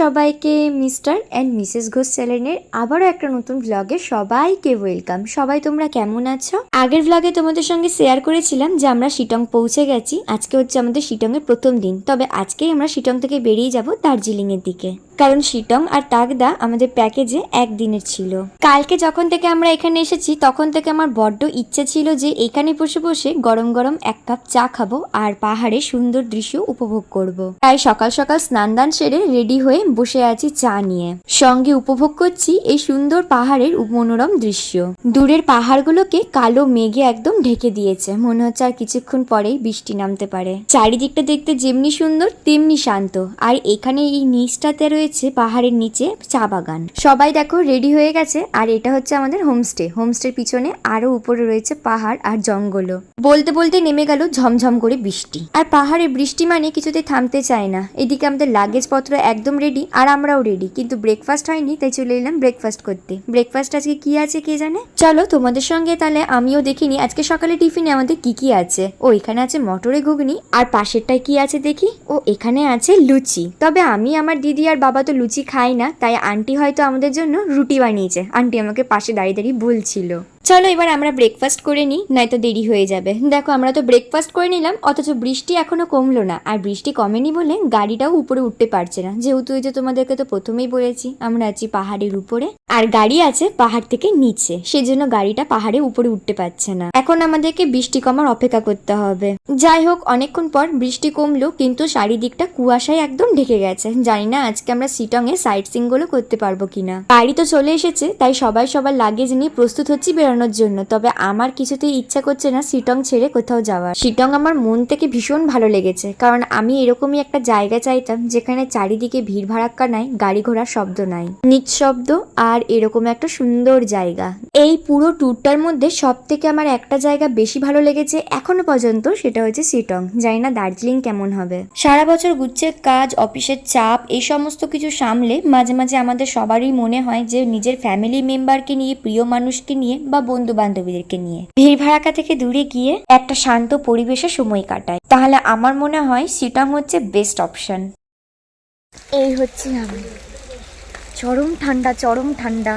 সবাইকে Mr and Mrs Ghosh চ্যানেলের আবারও একটা নতুন ব্লগে সবাইকে ওয়েলকাম সবাই, তোমরা কেমন আছো? আগের ব্লগে তোমাদের সঙ্গে শেয়ার করেছিলাম যে আমরা শিটং পৌঁছে গেছি। আজকে হচ্ছে আমাদের শিটংয়ের প্রথম দিন। তবে আজকেই আমরা শিটং থেকে বেরিয়ে যাব দার্জিলিংয়ের দিকে। কারণ শিটং আর তাগদা আমাদের প্যাকেজে একদিনের ছিল। কালকে যখন থেকে আমরা এখানে এসেছি, তখন থেকে আমার বড্ড ইচ্ছে ছিল যে এখানে বসে বসে গরম গরম এক কাপ চা খাব আর পাহাড়ে সুন্দর দৃশ্য উপভোগ করব। তাই সকাল সকাল স্নান দান সেরে রেডি হয়ে বসে আছি চা নিয়ে। সঙ্গে উপভোগ করছি এই সুন্দর পাহাড়ের মনোরম দৃশ্য। দূরের পাহাড়গুলোকে কালো মেঘে একদম ঢেকে দিয়েছে। মনে হচ্ছে আর কিছুক্ষণ পরেই বৃষ্টি নামতে পারে। চারিদিকটা দেখতে যেমনি সুন্দর, তেমনি শান্ত। আর এখানে এই নিচটাতে রয়েছে পাহাড়ের নিচে চা বাগান। সবাই দেখো রেডি হয়ে গেছে। আর এটা হচ্ছে আমাদের হোমস্টে হোমস্টের পিছনে আরও উপরে রয়েছে পাহাড় আর জঙ্গলও। বলতে বলতে নেমে গেল ঝমঝম করে বৃষ্টি। আর পাহাড়ে বৃষ্টি মানে কিছুতে থামতে চায় না। এদিকে আমাদের লাগেজ পত্র একদম রেডি আর আমরাও রেডি কিন্তু ব্রেকফাস্ট হয়নি, তাই চলে এলাম ব্রেকফাস্ট করতে। ব্রেকফাস্ট আজকে কি আছে কে জানে? চলো তোমাদের সঙ্গে তাহলে আমিও দেখিনি আজকে সকালে টিফিনে আমাদের কি কি আছে। ও, এখানে আছে মটরে ঘুগনি। আর পাশেরটায় কি আছে দেখি? ও, এখানে আছে লুচি। তবে আমি আমার দিদি আর বাবা তো লুচি খাই না, তাই আন্টি হয়তো আমাদের জন্য রুটি বানিয়েছে। আন্টি আমাকে পাশে দাঁড়িয়ে দাঁড়িয়ে বলছিল। চলো এবার আমরা ব্রেকফাস্ট করে নিই, নয়তো দেরি হয়ে যাবে। দেখো, আমরা তো ব্রেকফাস্ট করে নিলাম, অথচ বৃষ্টি এখনও কমলো না। আর বৃষ্টি কমেনি বলে গাড়িটাও উপরে উঠতে পারছে না। যেহেতু এই যে তোমাদেরকে তো প্রথমেই বলেছি, আমরা আছি পাহাড়ের উপরে। আর গাড়ি আছে পাহাড় থেকে নিচে, সেজন্য গাড়িটা পাহাড়ে উপরে উঠতে পারছে না। এখন আমাদেরকে বৃষ্টি কমার অপেক্ষা করতে হবে। যাই হোক, অনেকক্ষণ পর বৃষ্টি কমলো, কিন্তু চারিদিকটা কুয়াশায় একদম ঢেকে গেছে। জানি না আজকে আমরা সিটং এ সাইট সিংগুলো করতে পারব কিনা। গাড়ি তো চলে এসেছে, তাই সবাই সবার লাগেজ নিয়ে প্রস্তুত হচ্ছি বেরোনোর জন্য। তবে আমার কিছুতেই ইচ্ছা করছে না সিটং ছেড়ে কোথাও যাওয়ার। সিটং আমার মন থেকে ভীষণ ভালো লেগেছে, কারণ আমি এরকমই একটা জায়গা চাইতাম যেখানে চারিদিকে ভিড় ভাড়াক্কা নাই, গাড়ি ঘোড়ার শব্দ নাই। নিঃশব্দ আর এরকম একটা সুন্দর জায়গা। এই পুরো ট্যুরটার মধ্যে সব থেকে আমার একটা জায়গা বেশি ভালো লেগেছে এখনও পর্যন্ত, সেটা হচ্ছে সিটং জানি না দার্জিলিং কেমন হবে। সারা বছর গুচ্ছের কাজ, অফিসের চাপ, এই সমস্ত কিছু সামলে মাঝে মাঝে আমাদের সবারই মনে হয় যে নিজের ফ্যামিলি মেম্বারকে নিয়ে, প্রিয় মানুষকে নিয়ে বা বন্ধু বান্ধবীদেরকে নিয়ে। ভিড় ভাড়াকা থেকে দূরে গিয়ে একটা শান্ত পরিবেশে সময় কাটায় তাহলে আমার মনে হয় সিটং হচ্ছে বেস্ট অপশন এই হচ্ছে আমি। চরম ঠান্ডা চরম ঠান্ডা।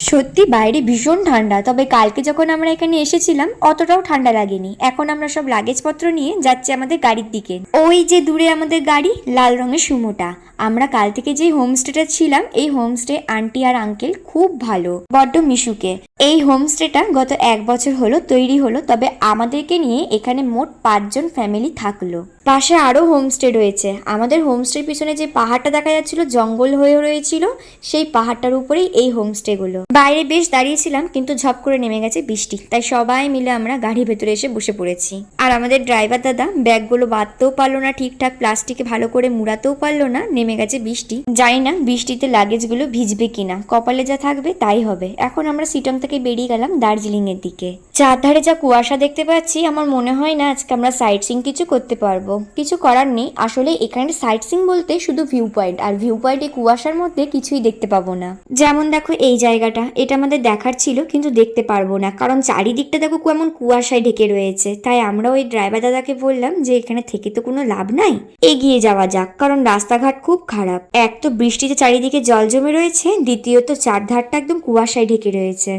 সত্যি বাইরে ভীষণ ঠান্ডা, তবে কালকে যখন আমরা এখানে এসেছিলাম, অতটাও ঠান্ডা লাগেনি। এখন আমরা সব লাগেজপত্র নিয়ে যাচ্ছি আমাদের গাড়ির দিকে। ওই যে দূরে আমাদের গাড়ি, লাল রঙের সুমোটা। আমরা কাল থেকে যে হোমস্টেটা ছিলাম, এই হোমস্টে আন্টি আর আঙ্কেল খুব ভালো, বড্ড মিশুকে। এই হোমস্টেটা গত এক বছর হলো, তৈরি হলো, তবে আমাদেরকে নিয়ে এখানে মোট পাঁচজন ফ্যামিলি থাকল। পাশে আরও হোমস্টে রয়েছে। আমাদের হোমস্টের পিছনে যে পাহাড়টা দেখা যাচ্ছিল, জঙ্গল হয়ে রয়েছিল, সেই পাহাড়টার উপরেই এই হোমস্টেগুলো বাইরে বেশ দাঁড়িয়েছিলাম, কিন্তু ঝপ করে নেমে গেছে বৃষ্টি। তাই সবাই মিলে আমরা গাড়ির ভেতরে এসে বসে পড়েছি। আর আমাদের ড্রাইভার দাদা ব্যাগগুলো বাঁধতেও পারল না ঠিকঠাক প্লাস্টিকে ভালো করে মুড়াতেও পারল না, নেমে গেছে বৃষ্টি। জানি না বৃষ্টিতে লাগেজগুলো ভিজবে কিনা, কপালে যা থাকবে তাই হবে। এখন আমরা সিটং থেকে বেরিয়ে গেলাম দার্জিলিংয়ের দিকে। চারধারে যা কুয়াশা দেখতে পাচ্ছি, আমার মনে হয় না আজকে আমরা সাইট সিং কিছু করতে পারব। কিছু করার নেই। আসলে এখানে সাইট সিং বলতে শুধু ভিউ পয়েন্ট আর ভিউ পয়েন্টে কুয়াশার মধ্যে কিছুই দেখতে পাবো না। যেমন দেখো এই জায়গাটা, এটা আমাদের দেখার ছিল, কিন্তু দেখতে পারব না। কারণ চারিদিকটা দেখো কেমন কুয়াশায় ঢেকে রয়েছে। তাই আমরা ওই ড্রাইভার দাদাকে বললাম যে, এখানে থেকে তো কোনো লাভ নাই। এগিয়ে যাওয়া যাক। কারণ রাস্তাঘাট খুব খারাপ। এক তো বৃষ্টিতে চারিদিকে জল জমে রয়েছে, দ্বিতীয়ত চারধারটা একদম কুয়াশায় ঢেকে রয়েছে।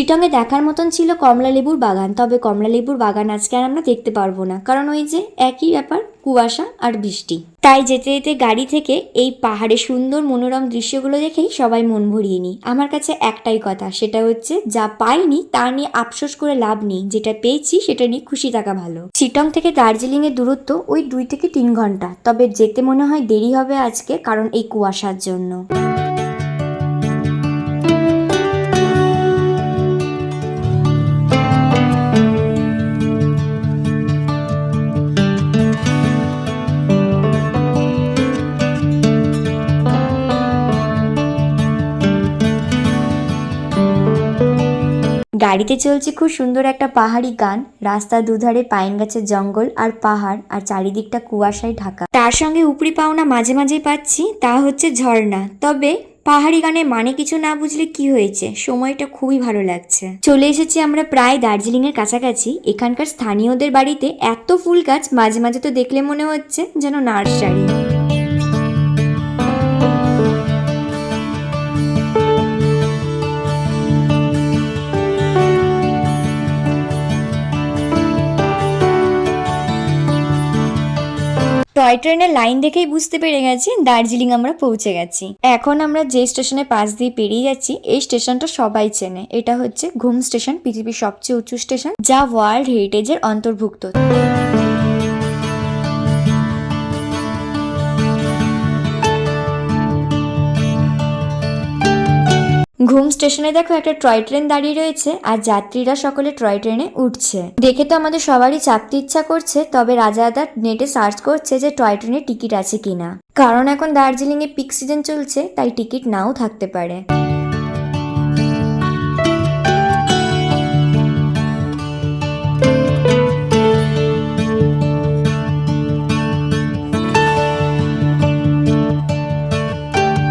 শিটংয়ে দেখার মতন ছিল কমলালেবুর বাগান, তবে কমলালেবুর বাগান আজকে আর আমরা দেখতে পারব না, কারণ ওই যে একই ব্যাপার, কুয়াশা আর বৃষ্টি। তাই যেতে যেতে গাড়ি থেকে এই পাহাড়ে সুন্দর মনোরম দৃশ্যগুলো দেখেই সবাই মন ভরিয়ে নিই। আমার কাছে একটাই কথা, সেটা হচ্ছে যা পাইনি তা নিয়ে আফসোস করে লাভ নেই, যেটা পেয়েছি সেটা নিয়ে খুশি থাকা ভালো। শিটং থেকে দার্জিলিং এর দূরত্ব ওই দুই থেকে তিন ঘণ্টা, তবে যেতে মনে হয় দেরি হবে আজকে, কারণ এই কুয়াশার জন্য। গাড়িতে চলছে খুব সুন্দর একটা পাহাড়ি গান। রাস্তার দুধারে পাইন গাছের জঙ্গল আর পাহাড় আর চারিদিকটা কুয়াশায় ঢাকা। তার সঙ্গে উপরি পাওনা মাঝে মাঝেই পাচ্ছি, তা হচ্ছে ঝর্ণা। তবে পাহাড়ি গানের মানে কিছু না বুঝলে কি হয়েছে? সময়টা খুবই ভালো লাগছে। চলে এসেছি আমরা প্রায় দার্জিলিং এর কাছাকাছি। এখানকার স্থানীয়দের বাড়িতে এত ফুল গাছ মাঝে মাঝে তো দেখলে মনে হচ্ছে যেন নার্সারি। টয় ট্রেনের লাইন দেখেই বুঝতে পেরে গেছি, দার্জিলিং আমরা পৌঁছে গেছি। এখন আমরা যে স্টেশনের পাশ দিয়ে পেরিয়ে যাচ্ছি, এই স্টেশনটা সবাই চেনে। এটা হচ্ছে ঘুম স্টেশন, পৃথিবীর সবচেয়ে উঁচু স্টেশন, যা ওয়ার্ল্ড হেরিটেজের অন্তর্ভুক্ত। ঘুম স্টেশনে দেখো একটা টয় ট্রেন দাঁড়িয়ে রয়েছে, আর যাত্রীরা সকলে টয় ট্রেনে উঠছে। দেখে তো আমাদের সবারই চাপতে ইচ্ছা করছে, তবে রাজাদা নেটে সার্চ করছে যে টয় ট্রেনের টিকিট আছে কিনা। কারণ এখন দার্জিলিং এ পিক সিজন চলছে, তাই টিকিট নাও থাকতে পারে।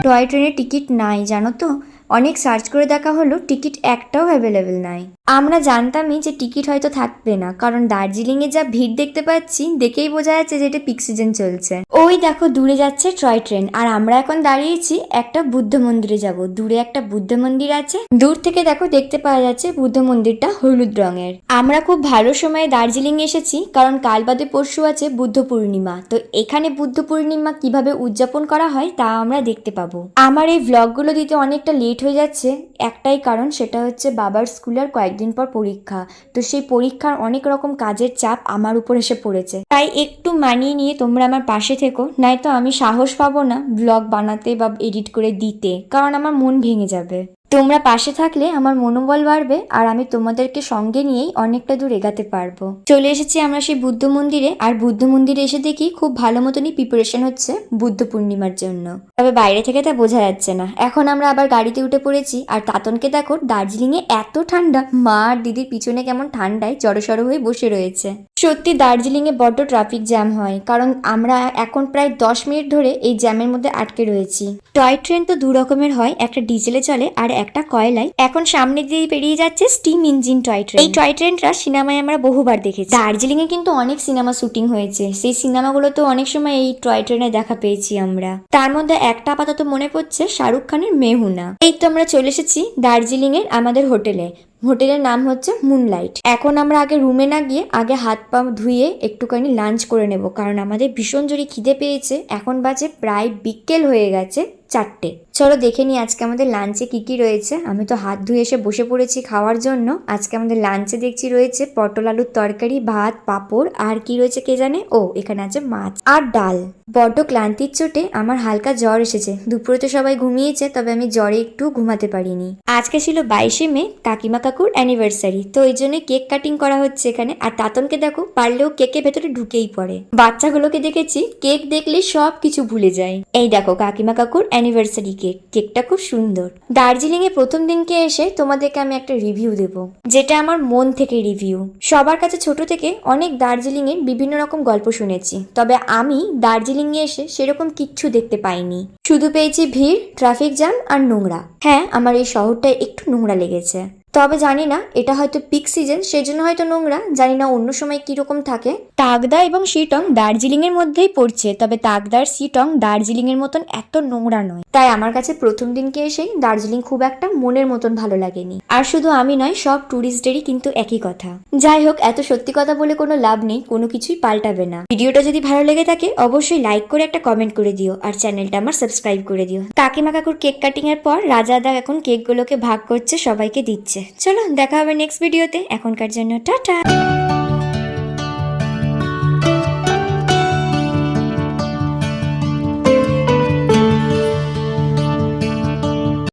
টয় ট্রেনের টিকিট নাই, জানো তো? অনেক সার্চ করে দেখা হলো টিকিট একটাও অ্যাভেলেবেল নাই। আমরা জানতামই যে টিকিট হয়তো থাকবে না, কারণ দার্জিলিংয়ে যা ভিড় দেখতে পাচ্ছি, দেখেই বোঝা যাচ্ছে যে এটা পিক সিজন চলছে। ওই দেখো, দূরে যাচ্ছে টয় ট্রেন আর আমরা এখন দাঁড়িয়েছি একটা বুদ্ধ মন্দিরে যাব। দূরে একটা বুদ্ধ মন্দির আছে, দূর থেকে দেখো দেখতে পাওয়া যাচ্ছে বুদ্ধ মন্দিরটা হলুদ রঙের। আমরা খুব ভালো সময়ে দার্জিলিং এসেছি, কারণ কাল বাদে পরশু আছে বুদ্ধ পূর্ণিমা। তো এখানে বুদ্ধ পূর্ণিমা কীভাবে উদযাপন করা হয়, তা আমরা দেখতে পাবো। আমার এই ভ্লগগুলো দিতে অনেকটা লেট হয়ে যাচ্ছে, একটাই কারণ সেটা হচ্ছে বাবার স্কুলের কয়েকদিন পর পরীক্ষা। তো সেই পরীক্ষার অনেক রকম কাজের চাপ আমার উপর এসে পড়েছে। তাই একটু মানিয়ে নিয়ে তোমরা আমার পাশে থেকো নয়তো আমি সাহস পাবো না ব্লগ বানাতে বা এডিট করে দিতে, কারণ আমার মন ভেঙে যাবে। তোমরা পাশে থাকলে আমার মনোবল বাড়বে আর আমি তোমাদেরকে সঙ্গে নিয়েই অনেকটা দূর এগাতে পারব। চলে এসেছি আমরা সেই বুদ্ধ মন্দিরে আর বুদ্ধ মন্দিরে এসে দেখি খুব ভালো মতনই প্রিপারেশন হচ্ছে বুদ্ধ পূর্ণিমার জন্য। তবে বাইরে থেকে তা বোঝা যাচ্ছে না। এখন আমরা আবার গাড়িতে উঠে পড়েছি আর তাতনকে দেখো দার্জিলিং এ এত ঠান্ডা। মা আর দিদির পিছনে কেমন ঠান্ডায় জড়সড় হয়ে বসে রয়েছে। সত্যি দার্জিলিং এ বড্ড ট্রাফিক জ্যাম হয়, কারণ আমরা এখন প্রায় দশ মিনিট ধরে এই জ্যামের মধ্যে আটকে রয়েছি। টয় ট্রেন তো দু রকমের হয়, একটা ডিজেলে চলে আর একটা কয়লায় এখন সামনে দিয়ে পেরিয়ে যাচ্ছে স্টিম ইঞ্জিন টয় ট্রেন এই টয় ট্রেনটা সিনেমায় আমরা বহুবার দেখেছি। দার্জিলিং এ কিন্তু অনেক সিনেমা শুটিং হয়েছে। সেই সিনেমাগুলো তো অনেক সময় এই টয় ট্রেনে দেখা পেয়েছি আমরা। তার মধ্যে একটা আপাতত মনে পড়ছে শাহরুখ খানের মেহুনা। এই তো আমরা চলে এসেছি দার্জিলিং এর আমাদের হোটেলে। হোটেলের নাম হচ্ছে মুনলাইট এখন আমরা আগে রুমে না গিয়ে আগে হাত পা ধুয়ে একটুখানি লাঞ্চ করে নেব। কারণ আমাদের ভীষণ জোরে খিদে পেয়েছে। এখন বাজে প্রায় বিকেল হয়ে গেছে। চারটে। চলো দেখে নিই আজকে আমাদের লাঞ্চে কি কি রয়েছে। আমি তো হাত ধুয়ে এসে বসে পড়েছি খাওয়ার জন্য। আজকে আমাদের লাঞ্চে দেখছি রয়েছে পটল আলুর তরকারি, ভাত, পাঁপড়, আর কি রয়েছে কে জানে? ও, এখানে আছে মাছ আর ডাল। বড্ড ক্লান্তির চোটে আমার হালকা জ্বর এসেছে। দুপুরে তো সবাই ঘুমিয়েছে, তবে আমি জ্বরে একটু ঘুমাতে পারিনি। আজকে ছিল বাইশে মে, কাকিমা কাকুর অ্যানিভার্সারি তো এই জন্য কেক কাটিং করা হচ্ছে এখানে। আর তাতনকে দেখো, পারলেও কেকের ভেতরে ঢুকেই পড়ে। বাচ্চাগুলোকে দেখেছি কেক দেখলে সব কিছু ভুলে যায়। এই দেখো, কাকিমা কাকুর অ্যানিভার্সারি কেক কেকটা খুব সুন্দর। দার্জিলিংয়ে প্রথম দিনকে এসে তোমাদেরকে আমি একটা রিভিউ দেব, যেটা আমার মন থেকে রিভিউ সবার কাছে ছোট থেকে অনেক দার্জিলিংয়ের বিভিন্ন রকম গল্প শুনেছি, তবে আমি দার্জিলিংয়ে এসে সেরকম কিচ্ছু দেখতে পাইনি। শুধু পেয়েছি ভিড় ট্রাফিক জ্যাম আর নোংরা। হ্যাঁ আমার এই শহরটা একটু নোংরা লেগেছে। তবে জানি না, এটা হয়তো পিক সিজন সেই জন্য হয়তো নোংরা, জানি না অন্য সময় কীরকম থাকে। তাগদা এবং শিটং দার্জিলিং এর মধ্যেই পড়ছে, তবে তাগদার শিটং দার্জিলিং এর মতন এত নোংরা নয়। তাই আমার কাছে প্রথম দিনকে এসেই দার্জিলিং খুব একটা মনের মতন ভালো লাগেনি। আর শুধু আমি নয়, সব ট্যুরিস্টদেরই কিন্তু একই কথা। যাই হোক, এত সত্যি কথা বলে কোনো লাভ নেই, কোনো কিছুই পাল্টাবে না। ভিডিওটা যদি ভালো লেগে থাকে, অবশ্যই লাইক করে একটা কমেন্ট করে দিও, আর চ্যানেলটা আমার সাবস্ক্রাইব করে দিও। কাকিমা কাকুর কেক কাটিং এর পর রাজাদা এখন কেকগুলোকে ভাগ করছে, সবাইকে দিচ্ছে। চলো দেখা হবে নেক্সট ভিডিওতে এখনকার জন্য টাটা।